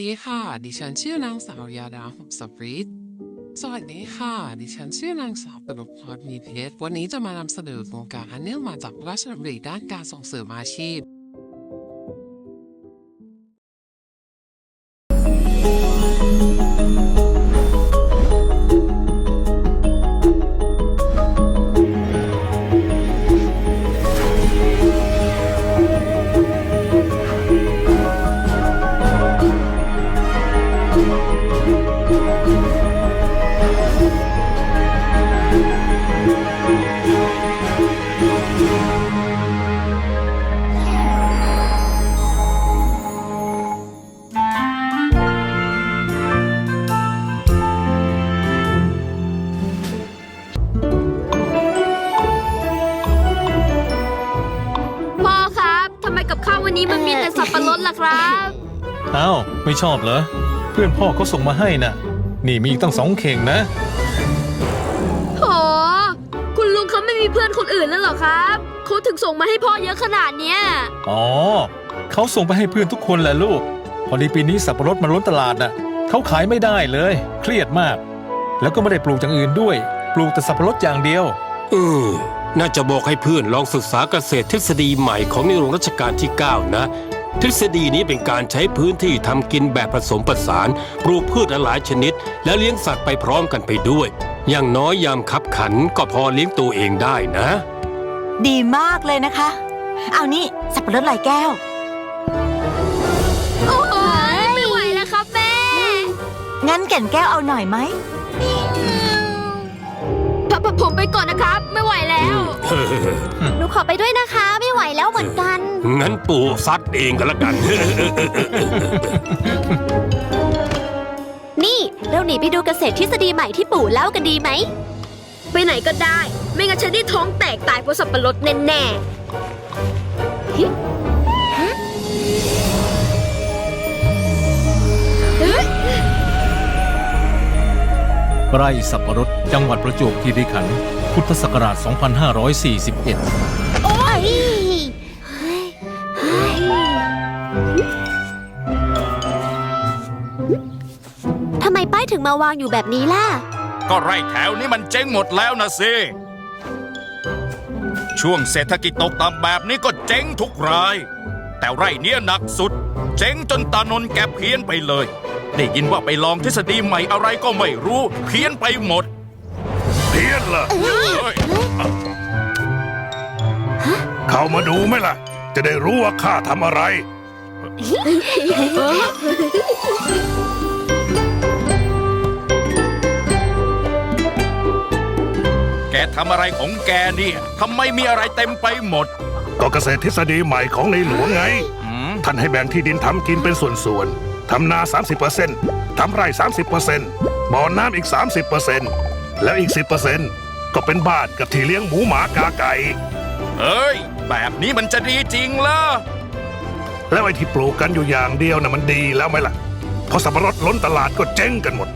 ดีค่ะ ดิฉันชื่อนางสาวยาดาหุบสปริตสวัสดีค่ะ ดิฉันชื่อนางสาวปรุพรมีเพชร วันนี้จะมานำเสนอโครงการอันเนื่องมาจากพระราชดำริด้านการส่งเสริมอาชีพ ชอบเหรอ เพื่อนพ่อเขาส่งมาให้น่ะ นี่มีอีกตั้งสองเข่งนะ โห คุณลุงเขาไม่มีเพื่อนคนอื่นแล้วเหรอครับเขาถึงส่งมาให้พ่อเยอะขนาดเนี้ย อ๋อ เขาส่งไปให้เพื่อนทุกคนแหละลูก พอดีปีนี้สับปะรดมันล้นตลาดน่ะ เขาขายไม่ได้เลย เครียดมาก แล้วก็ไม่ได้ปลูกอย่างอื่นด้วย ปลูกแต่สับปะรดอย่างเดียวอืมน่าจะบอกให้เพื่อนลองศึกษาเกษตรทฤษฎีใหม่ของในหลวงรัชกาลที่ 9 นะ ทฤษฎีนี้เป็นการใช้พื้นที่ทำกินแบบผสมผสานปลูกพืชหลายชนิด แล้วเลี้ยงสัตว์ไปพร้อมกันไปด้วย อย่างน้อยยามคับขันก็พอเลี้ยงตัวเองได้นะ ดีมากเลยนะคะ เอานี่สับปะรดลายแก้ว โอ้ยไม่ไหวแล้วครับแม่ งั้นแก่นแก้วเอาหน่อยไหมพผมผมไปก่อนนะครับ ไม่ไหวแล้ว หนูขอไปด้วยนะคะไงั้นปู่ซัดเองก็แล้วกัน นี่ เราหนีไปดูเกษตรทฤษฎีใหม่ที่ปู่เล่ากันดีไหม ไปไหนก็ได้ ไม่งั้นฉันได้ท้องแตกตายเพราะสับปะรดแน่ๆฮิฮะเฮ้ยไร่สับปะรดจังหวัดประจวบคีรีขันธ์พุทธศักราช 2541 ถึงมาวางอยู่แบบนี้ล่ะ ก็ไร่แถวนี้มันเจ๊งหมดแล้วนะสิ ช่วงเศรษฐกิจตกต่ำแบบนี้ก็เจ๊งทุกราย แต่ไร่เนี้ยหนักสุด เจ๊งจนตานนท์แกเพี้ยนไปเลย ได้ยินว่าไปลองทฤษฎีใหม่อะไรก็ไม่รู้ เพี้ยนไปหมด เพี้ยนเหรอเฮ้ยเข้ามาดูไหมล่ะ จะได้รู้ว่าข้าทำอะไร แกทำอะไรของแกเนี่ยทำไมมีอะไรเต็มไปหมด ก็เกษตรทฤษฎีใหม่ของในหลวงไงอืมท่านให้แบ่งที่ดินทำกินเป็นส่วนๆ ทำนา 30%ทำไร่ 30%บ่อน้ำอีก 30%แล้วอีก 10%ก็เป็นบ้านกับที่เลี้ยงหมูหมากาไก่เฮ้ย แบบนี้มันจะดีจริงเหรอแล้วไอ้ที่ปลูกกันอยู่อย่างเดียวน่ะมันดีแล้วไหมล่ะ พอสับปะรดล้นตลาดก็เจ๊งกันหมด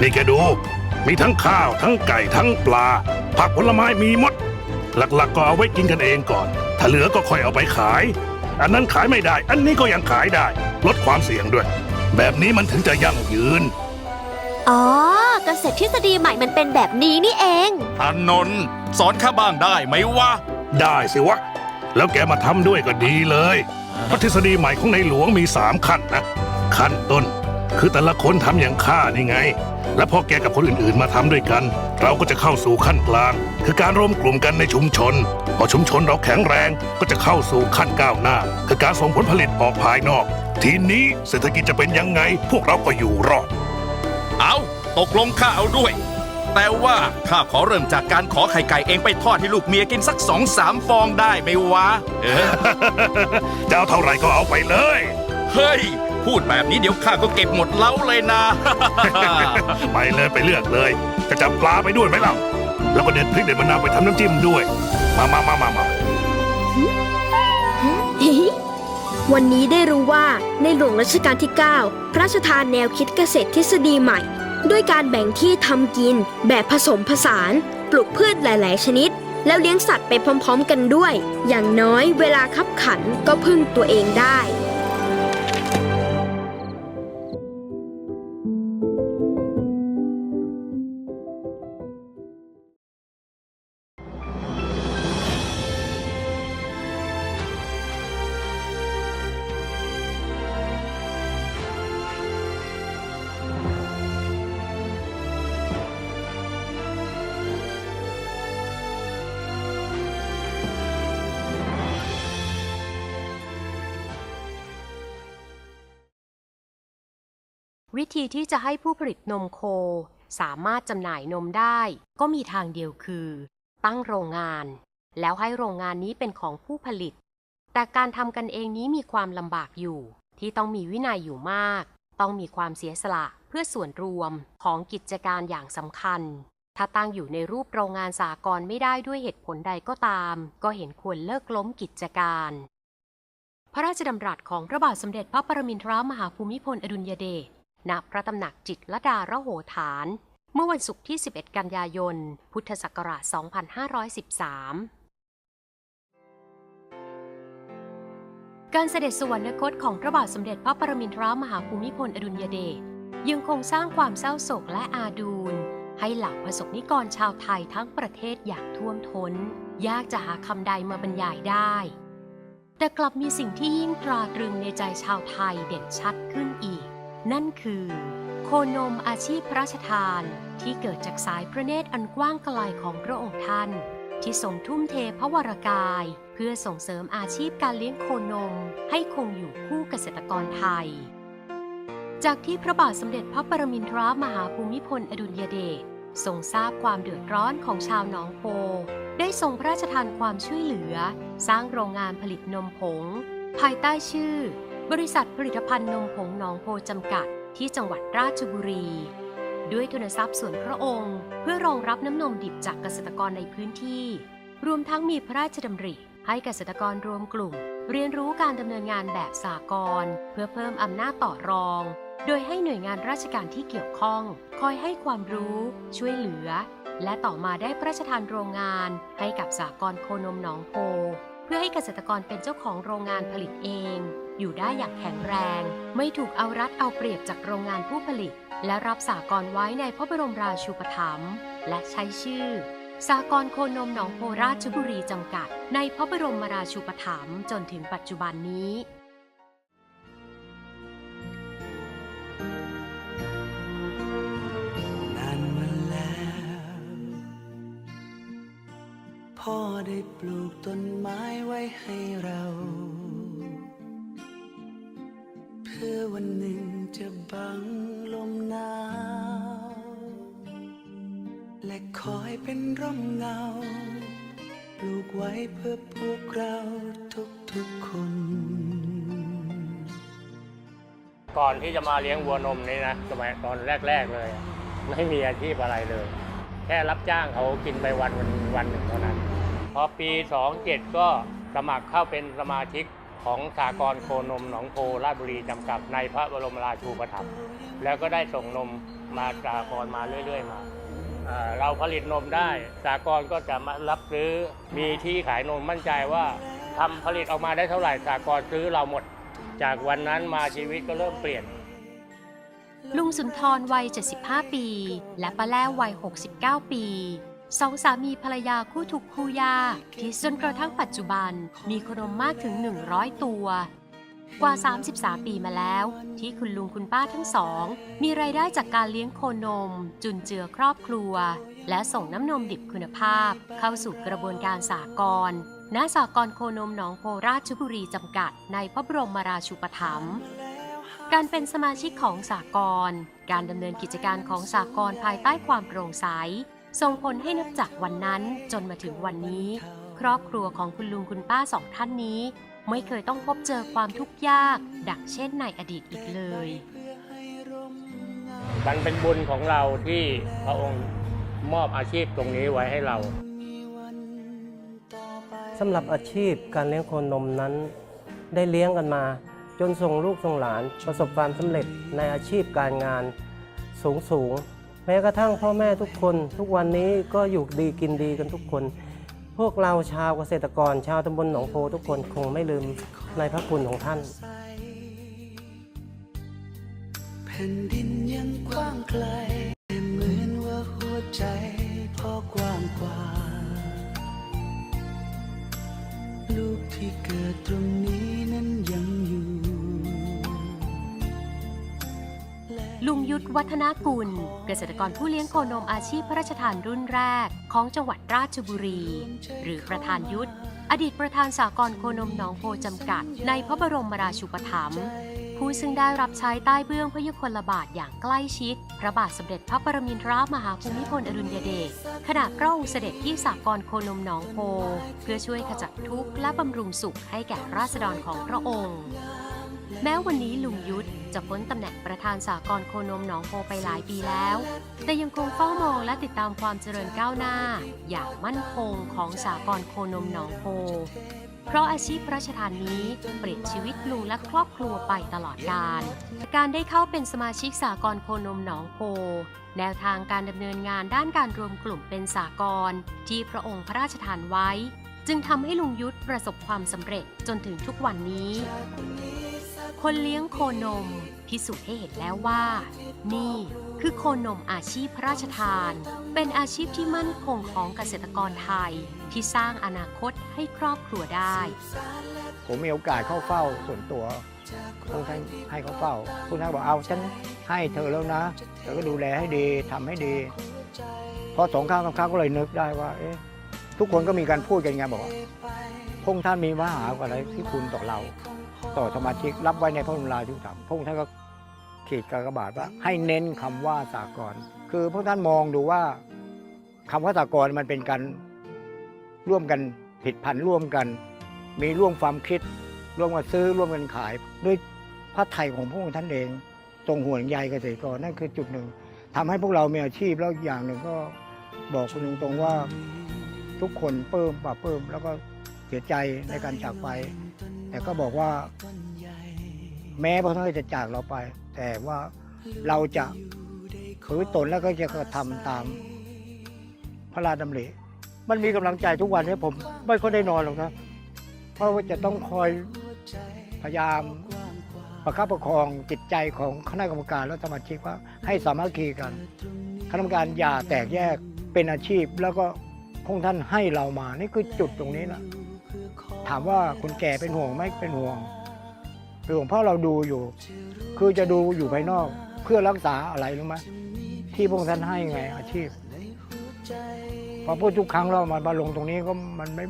นี่แกดู มีทั้งข้าว ทั้งไก่ทั้งปลา ผักผลไม้มีหมด หลักๆก็เอาไว้กินกันเองก่อน ถ้าเหลือก็ค่อยเอาไปขาย อันนั้นขายไม่ได้ อันนี้ก็ยังขายได้ ลดความเสี่ยงด้วย แบบนี้มันถึงจะยั่งยืน อ๋อเกษตรทฤษฎีใหม่มันเป็นแบบนี้นี่เองอานนท์สอนข้าบ้างได้ไหมวะ ได้สิวะ แล้วแกมาทำด้วยก็ดีเลยเพราะทฤษฎีใหม่ของในหลวงมีสามขั้นนะ ขั้นต้น คือแต่ละคนทำอย่างข้านี่ไง และพอแกกับคนอื่นๆมาทำด้วยกัน เราก็จะเข้าสู่ขั้นกลาง คือการรวมกลุ่มกันในชุมชน พอชุมชนเราแข็งแรงก็จะเข้าสู่ขั้นก้าวหน้า คือการส่งผลผลิตออกภายนอก ทีนี้เศรษฐกิจจะเป็นยังไง พวกเราก็อยู่รอด เอาตกลงข้าเอาด้วย แต่ว่าข้าขอเริ่มจากการขอไข่ไก่เองไปทอดให้ลูกเมียกินสักสองสามฟองได้ไหมวะ เออ จะเอาเท่าไหร่ก็เอาไปเลย เฮ้ย พูดแบบนี้เดี๋ยวข้าก็เก็บหมดเล้าเลยนะ ไปเลยไปเลือกเลยจะจับปลาไปด้วยไหมเล่าแล้วก็เด็ดพริกเด็ดมะนาวไปทำน้ำจิ้มด้วย มามามามามาวันนี้ได้รู้ว่าในหลวงรัชกาลที่ 9 พระราชทานแนวคิดเกษตรทฤษฎีใหม่ ด้วยการแบ่งที่ทำกินแบบผสมผสาน ปลูกพืชหลาย ๆ ชนิด แล้วเลี้ยงสัตว์ไปพร้อม ๆ กันด้วย อย่างน้อยเวลาคับขันก็พึ่งตัวเองได้ ที่จะให้ผู้ผลิตนมโค สามารถจำหน่ายนมได้ ก็มีทางเดียวคือ ตั้งโรงงาน แล้วให้โรงงานนี้เป็นของผู้ผลิต แต่การทำกันเองนี้มีความลำบากอยู่ ที่ต้องมีวินัยอยู่มาก ต้องมีความเสียสละเพื่อส่วนรวมของกิจการอย่างสำคัญ ถ้าตั้งอยู่ในรูปโรงงานสากลไม่ได้ด้วยเหตุผลใดก็ตาม ก็เห็นควรเลิกล้มกิจการพระราชดำรัสของพระบาทสมเด็จพระปรมินทรมหาภูมิพลอดุลยเดช ณพระตำหนักจิตรดาระโหฐาน เมื่อวันศุกร์ที่ 11 กันยายน พุทธศักราช 2513การเสด็จสวรรคตของพระบาทสมเด็จพระปรมินทรมหาภูมิพลอดุลยเดชยังคงสร้างความเศร้าโศกและอาดูล ให้เหล่าประสบนิกรชาวไทยทั้งประเทศอย่างท่วมทน้น ยากจะหาคำใดมาบรรยายได้ แต่กลับมีสิ่งที่ยิ่งตราตรึงในใจชาวไทยเด่นชัดขึ้นอีก นั่นคือ โคนมอาชีพพระราชทานที่เกิดจากสายพระเนตรอันกว้างไกลของพระองค์ท่าน ที่ทรงทุ่มเทพระวรากาย เพื่อส่งเสริมอาชีพการเลี้ยงโคนม ให้คงอยู่คู่เกษตรกรไทย จากที่พระบาทสมเด็จพระปรมินทรมหาภูมิพลอดุลยเดชทรงทราบความเดือดร้อนของชาวหนองโพ ได้ทรงพระราชทานความช่วยเหลือ สร้างโรงงานผลิตนมผง ภายใต้ชื่อ บริษัทผลิตภัณฑ์นมผงหนองโพจำกัดที่จังหวัดราชบุรี ด้วยทุนทรัพย์ส่วนพระองค์ เพื่อรองรับน้ำนมดิบจากเกษตรกรในพื้นที่ รวมทั้งมีพระราชดำริให้เกษตรกรรวมกลุ่ม เรียนรู้การดำเนินงานแบบสากลเพื่อเพิ่มอำนาจต่อรอง โดยให้หน่วยงานราชการที่เกี่ยวข้อง คอยให้ความรู้ ช่วยเหลือ และต่อมาได้พระราชทานโรงงานให้กับสากลโคนมหนองโพ เพื่อให้เกษตรกรเป็นเจ้าของโรงงานผลิตเอง อยู่ได้อย่างแข็งแรง ไม่ถูกเอารัดเอาเปรียบจากโรงงานผู้ผลิต และรับสากลไว้ในพระบรมราชูปถัมภ์และใช้ชื่อ สากลโคนมหนองโพราชบุรีจำกัด ในพระบรมราชูปถัมภ์จนถึงปัจจุบันนี้พ่อได้ปลูกต้นไม้ไว้ให้เรา อวันหนึ่งจะบังลมหนาว และคอยเป็นร่มเงาปลูกไว้เพื่อพวกเราทุกๆคน ก่อนที่จะมาเลี้ยงวัวนมนี่นะสมัยตอนแรก ๆเลยอะไม่มีอาชีพอะไรเลย แค่รับจ้างเขากินไปวันวันวันหนึ่งเท่านั้น พอปี 27 ก็สมัครเข้าเป็นสมาชิก ของสากลโคนมหนองโพราชบุรีจำกัดในพระบรมราชูปถัมภ์แล้วก็ได้ส่งนมมาสากลมาเรื่อย ๆ มาเราผลิตนมได้ สากลก็จะมารับซื้อมีที่ขายนมมั่นใจว่าทำผลิตออกมาได้เท่าไหร่สากลซื้อเราหมด จากวันนั้นมาชีวิตก็เริ่มเปลี่ยน ลุงสุนทรวัย 75 ปี และป้าแล้วัย 69 ปี สองสามีภรรยาคู่ทุกคู่ยาก ที่จนกระทั่งปัจจุบันมีโคนมมากถึง 100 ตัว กว่า 33 ปีมาแล้ว ที่คุณลุงคุณป้าทั้งสอง มีรายได้จากการเลี้ยงโคนม จุนเจือครอบครัว และส่งน้ำนมดิบคุณภาพ เข้าสู่กระบวนการสากลณสากลโคนมหนองโพราชบุรีจำกัด ในพระบรมราชูปถัมภ์การเป็นสมาชิกของสากลการดำเนินกิจการของสากลภายใต้ความโปร่งใส ส่งผลให้นับจากวันนั้นจนมาถึงวันนี้ ครอบครัวของคุณลุงคุณป้าสองท่านนี้ ไม่เคยต้องพบเจอความทุกข์ยาก ดังเช่นในอดีตอีกเลย มันเป็นบุญของเราที่พระองค์มอบอาชีพตรงนี้ไว้ให้เราสำหรับอาชีพการเลี้ยงโคนมนั้น ได้เลี้ยงกันมา จนส่งลูกส่งหลาน ประสบความสำเร็จในอาชีพการงานสูงสูง แม้กระทั่งพ่อแม่ทุกคน ทุกวันนี้ก็อยู่ดีกินดีกันทุกคน พวกเราชาวเกษตรกร ชาวตำบลหนองโพทุกคนคงไม่ลืมในพระคุณของท่านแผ่นดินยังกว้างไกลแต่เหมือนว่าหัวใจพ่อกว้างกว่า ลูกที่เกิดตรงนี้นั้นยังอยู่ ลุงยุทธวัฒนากุล เกษตรกรผู้เลี้ยงโคนมอาชีพพระราชทานรุ่นแรกของจังหวัดราชบุรี หรือประธานยุทธ อดีตประธานสากลโคนมหนองโพจำกัด ในพระบรมราชูปถัมภ์ผู้ซึ่งได้รับใช้ใต้เบื้องพระยุคลบาทอย่างใกล้ชิด พระบาทสมเด็จพระปรมินทรมหาภูมิพลอดุลยเดชขณะพระองค์เสด็จที่สากลโคนมหนองโพ เพื่อช่วยขจัดทุกข์และบำรุงสุขให้แก่ราษฎรของพระองค์ แม้วันนี้ลุงยุทธจะพ้นตำแหน่งประธานสากลโคนมหนองโพไปหลายปีแล้ว แต่ยังคงเฝ้ามองและติดตามความเจริญก้าวหน้า อย่างมั่นคงของสากลโคนมหนองโพ เพราะอาชีพพระราชทานนี้เปลี่ยนชีวิตลุงและครอบครัวไปตลอดกาลการได้เข้าเป็นสมาชิกสากลโคนมหนองโพแนวทางการดำเนินงานด้านการรวมกลุ่มเป็นสากลที่พระองค์พระราชทานไว้ จึงทำให้ลุงยุทธประสบความสำเร็จจนถึงทุกวันนี้ คนเลี้ยงโคนม พิสูจน์ให้เห็นแล้วว่า นี่คือโคนมอาชีพพระราชทาน เป็นอาชีพที่มั่นคงของเกษตรกรไทย ที่สร้างอนาคตให้ครอบครัวได้ ผมมีโอกาสเข้าเฝ้าส่วนตัวพระท่านให้เขาเฝ้าผู้ท่านบอกเอาฉันให้เธอแล้วนะเธอก็ดูแลให้ดีทำให้ดีพอสองครั้งสามครั้งก็เลยนึกได้ว่า เอ๊ะ ทุกคนก็มีการพูดกันไงบอกว่าพงท่านมีมหากว่าอะไรที่คุณต่อเรา ต่อสมาชิกรับไว้ในพระบรมราชูปถัมภ์พระองค์ท่านก็ขีดกากบาทว่า ให้เน้นคำว่าสากลคือพระท่านมองดูว่าคำว่าสากลมันเป็นการร่วมกันผิดพันร่วมกัน มีร่วมความคิด ร่วมกันซื้อร่วมกันขาย ด้วยพระไทยของพระองค์ท่านเองทรงห่วงใยเกษตรกรนั่นคือจุดหนึ่งทำให้พวกเรามีอาชีพแล้วอย่างหนึ่งก็บอกคุณตรงๆว่าทุกคนเพิ่มปราเพิ่มแล้วก็เสียใจในการจากไป แต่ก็บอกว่า แม้พระท่านจะจากเราไป แต่ว่าเราจะขือตนแล้วก็จะกระทำตามพระราชดำริมันมีกำลังใจทุกวันนี้ผม ไม่ค่อยได้นอนหรอกนะ เพราะว่าจะต้องคอยพยายามประคับประคองจิตใจของคณะกรรมการและสมาชิกว่า ให้สามัคคีกัน คณะกรรมการอย่าแตกแยกเป็นอาชีพ แล้วก็พระองท่านให้เรามา นี่คือจุดตรงนี้นะ ถามว่าคนแก่เป็นห่วงไหมเป็นห่วงเป็นห่วงเพราะเราดูอยู่ คือจะดูอยู่ภายนอกเพื่อรักษาอะไรรู้ไหมที่พระองค์ท่านให้ไง อาชีพพอพูดทุกครั้งเรามาบาลงตรงนี้ก็มันไม่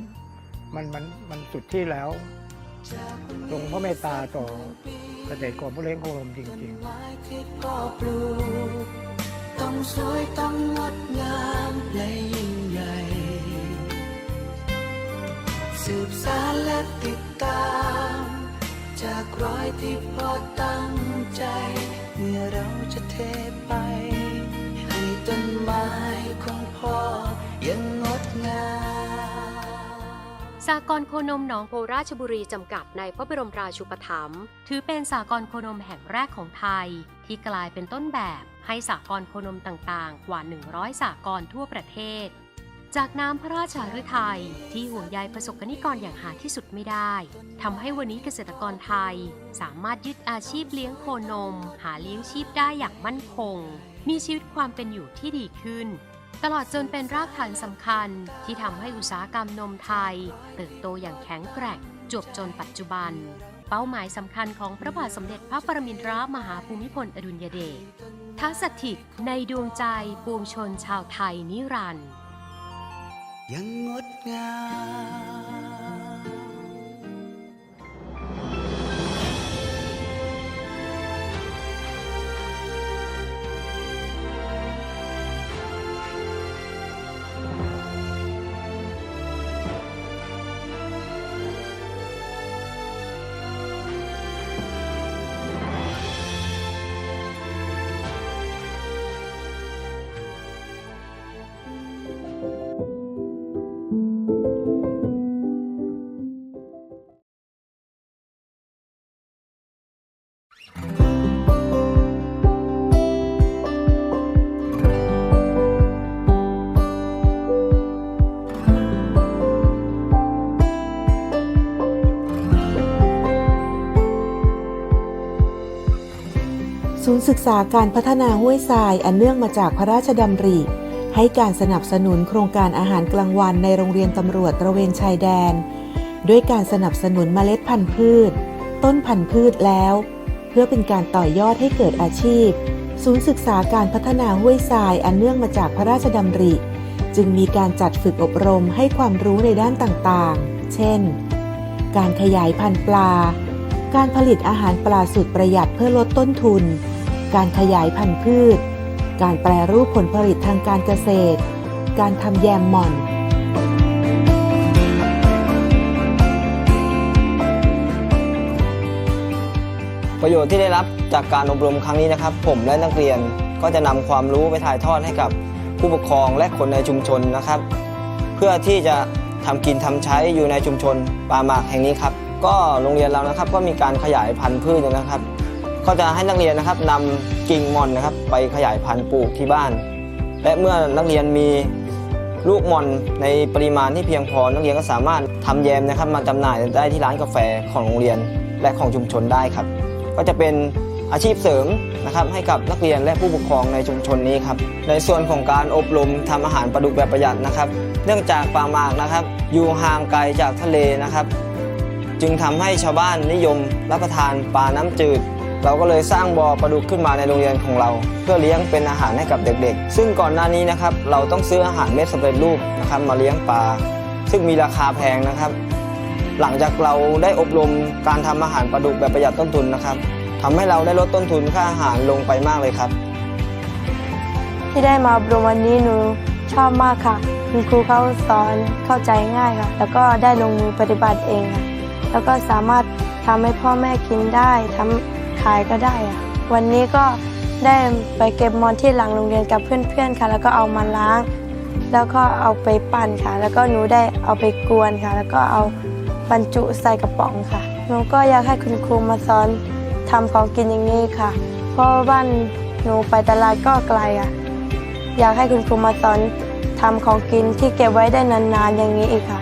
มันมันมันสุดที่แล้วทรงพระเมตตาต่อเกษตรกรผู้เลี้ยงโคลมจริงที่พ่อปลูกต้องสวยต้องงดงามและ สืบสานและติดตาม จากรอยที่พ่อตั้งใจ เมื่อเราจะเทไป ให้ต้นไม้ของพ่อยังงดงามสากลโคนมหนองโพราชบุรีจำกัดในพระบรมราชูปถัมภ์ถือเป็นสากลโคนมแห่งแรกของไทย ที่กลายเป็นต้นแบบให้สากลโคนมต่างๆ กว่า 100 สากลทั่วประเทศ จากน้ำพระราชาฤทัยที่ห่วงใยประสบกนิกรอย่างหาที่สุดไม่ได้ทำให้วันนี้เกษตรกรไทย สามารถยึดอาชีพเลี้ยงโคนม หาเลี้ยงชีพได้อย่างมั่นคง มีชีวิตความเป็นอยู่ที่ดีขึ้น ตลอดจนเป็นรากฐานสำคัญที่ทำให้อุตสาหกรรมนมไทย เติบโตอย่างแข็งแกร่งจวบจนปัจจุบัน เป้าหมายสำคัญของพระบาทสมเด็จพระปรมินทรมหาภูมิพลอดุลยเดชทัสถิตในดวงใจปวงชนชาวไทยนิรันดร์ ยังงดงาม ศูนย์ศึกษาการพัฒนาห้วยทรายอันเนื่องมาจากพระราชดำริ ให้การสนับสนุนโครงการอาหารกลางวันในโรงเรียนตำรวจตระเวนชายแดน ด้วยการสนับสนุนเมล็ดพันธุ์พืช ต้นพันธุ์พืชแล้ว เพื่อเป็นการต่อยอดให้เกิดอาชีพ ศูนย์ศึกษาการพัฒนาห้วยทรายอันเนื่องมาจากพระราชดำริ จึงมีการจัดฝึกอบรมให้ความรู้ในด้านต่างๆ เช่น การขยายพันธุ์ปลา การผลิตอาหารปลาสูตรประหยัดเพื่อลดต้นทุน การขยายพันธุ์พืช การแปรรูปผลผลิตทางการเกษตร การทำแยมหม่อน ประโยชน์ที่ได้รับจากการอบรมครั้งนี้นะครับ ผมและนักเรียนก็จะนำความรู้ไปถ่ายทอดให้กับผู้ปกครองและคนในชุมชนนะครับ เพื่อที่จะทำกินทำใช้อยู่ในชุมชนป่าหมากแห่งนี้ครับ ก็โรงเรียนเรานะครับก็มีการขยายพันธุ์พืชนะครับ ก็จะให้นักเรียนนะครับนำกิ่งม่อนนะครับ ไปขยายพันธุ์ปลูกที่บ้าน และเมื่อนักเรียนมีลูกม่อนในปริมาณที่เพียงพอ นักเรียนก็สามารถทำแยมนะครับมาจำหน่ายได้ที่ร้านกาแฟของโรงเรียนและของชุมชนได้ครับ ก็จะเป็นอาชีพเสริมนะครับให้กับนักเรียนและผู้ปกครองในชุมชนนี้ครับในส่วนของการอบรมทำอาหารปลาดุกแบบประหยัดนะครับ เนื่องจากป่าหมากนะครับ อยู่ห่างไกลจากทะเลนะครับ จึงทำให้ชาวบ้านนิยมรับประทานปลาน้ำจืด เราก็เลยสร้างบ่อปลาดุกขึ้นมาในโรงเรียนของเรา เพื่อเลี้ยงเป็นอาหารให้กับเด็กๆ ซึ่งก่อนหน้านี้นะครับเราต้องซื้ออาหารเม็ดสำเร็จรูปนะครับมาเลี้ยงปลาซึ่งมีราคาแพงนะครับ หลังจากเราได้อบรมการทำอาหารปลาดุกแบบประหยัดต้นทุนนะครับทำให้เราได้ลดต้นทุนค่าอาหารลงไปมากเลยครับ ที่ได้มาอบรมวันนี้หนูชอบมากค่ะ คุณครูเขาสอนเข้าใจง่ายค่ะ แล้วก็ได้ลงมือปฏิบัติเองค่ะแล้วก็สามารถทำให้พ่อแม่กินได้ทำ ขายก็ได้ค่ะวันนี้ก็ได้ไปเก็บมอนที่หลังโรงเรียนกับเพื่อนๆค่ะ แล้วก็เอามาล้าง แล้วก็เอาไปปั่นค่ะ แล้วก็หนูได้เอาไปกวนค่ะ แล้วก็เอาบรรจุใส่กระป๋องค่ะหนูก็อยากให้คุณครูมาสอนทำของกินอย่างนี้ค่ะ เพราะว่าบ้านหนูไปตลาดก็ไกลอะ อยากให้คุณครูมาสอนทำของกินที่เก็บไว้ได้นานๆอย่างนี้อีกค่ะ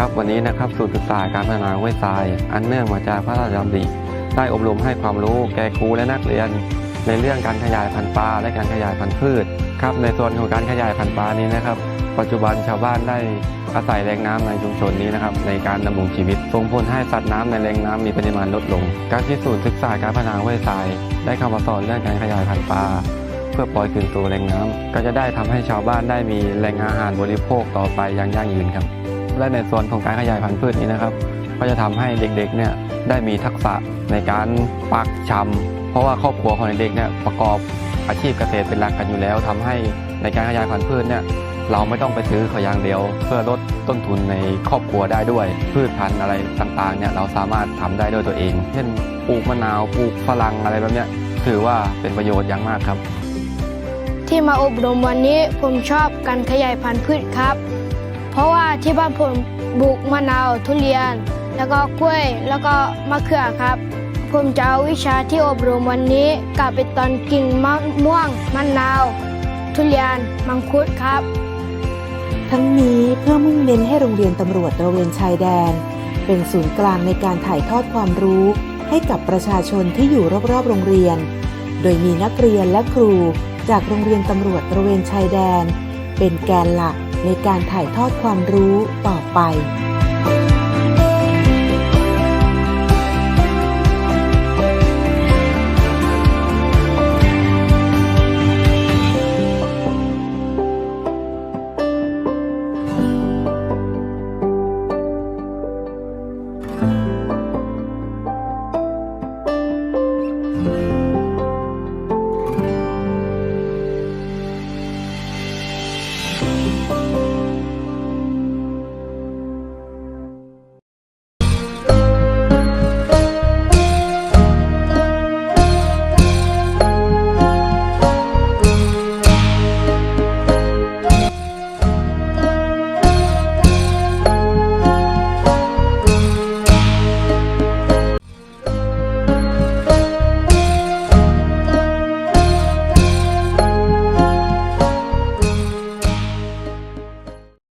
ครับวันนี้นะครับศูนย์ศึกษาการพัฒนาห้วยทราย อันเนื่องมาจากพระราชดำริได้อบรมให้ความรู้แก่ครูและนักเรียน ในเรื่องการขยายพันธุ์ปลาและการขยายพันธุ์พืชครับในส่วนของการขยายพันธุ์ปลานี้นะครับ ปัจจุบันชาวบ้านได้อาศัยแหล่งน้ำในชุมชนนี้นะครับในการดำรงชีวิตส่งผลให้สัตว์น้ำในแหล่งน้ำมีปริมาณลดลง การที่ศูนย์ศึกษาการพัฒนาห้วยทราย ได้เข้ามาสอนเรื่องการขยายพันธุ์ปลาเพื่อปล่อยคืนสู่แหล่งน้ำก็จะได้ทำให้ชาวบ้านได้มีแหล่งอาหารบริโภคต่อไปอย่างยั่งยืนครับ และในส่วนของการขยายพันธุ์พืชนี้นะครับ ก็จะทำให้เด็กๆเนี่ยได้มีทักษะในการปักชำเพราะว่าครอบครัวของเด็กเนี่ยประกอบอาชีพเกษตรเป็นหลักกันอยู่แล้วทำให้ในการขยายพันธุ์พืชเนี่ยเราไม่ต้องไปซื้อเขาอย่างเดียว เพื่อลดต้นทุนในครอบครัวได้ด้วย พืชพันธุ์อะไรต่างๆเนี่ยเราสามารถทำได้ด้วยตัวเอง เช่นปลูกมะนาวปลูกฝรั่งอะไรแบบเนี้ยถือว่าเป็นประโยชน์อย่างมากครับ ที่มาอบรมวันนี้ผมชอบการขยายพันธุ์พืชครับ เพราะว่าที่บ้านผมปลูกมะนาวทุเรียน แล้วก็กล้วยแล้วก็มะเขือครับ ผมจะเอาวิชาที่อบรมวันนี้กลับไปตอนกิ่งมะม่วงมะนาว ทุเรียนมังคุดครับ ทั้งนี้เพื่อมุ่งเน้นให้โรงเรียนตำรวจตระเวนชายแดน เป็นศูนย์กลางในการถ่ายทอดความรู้ ให้กับประชาชนที่อยู่รอบๆโรงเรียน โดยมีนักเรียนและครูจากโรงเรียนตำรวจตระเวนชายแดน เป็นแกนหลัก ในการถ่ายทอดความรู้ต่อไป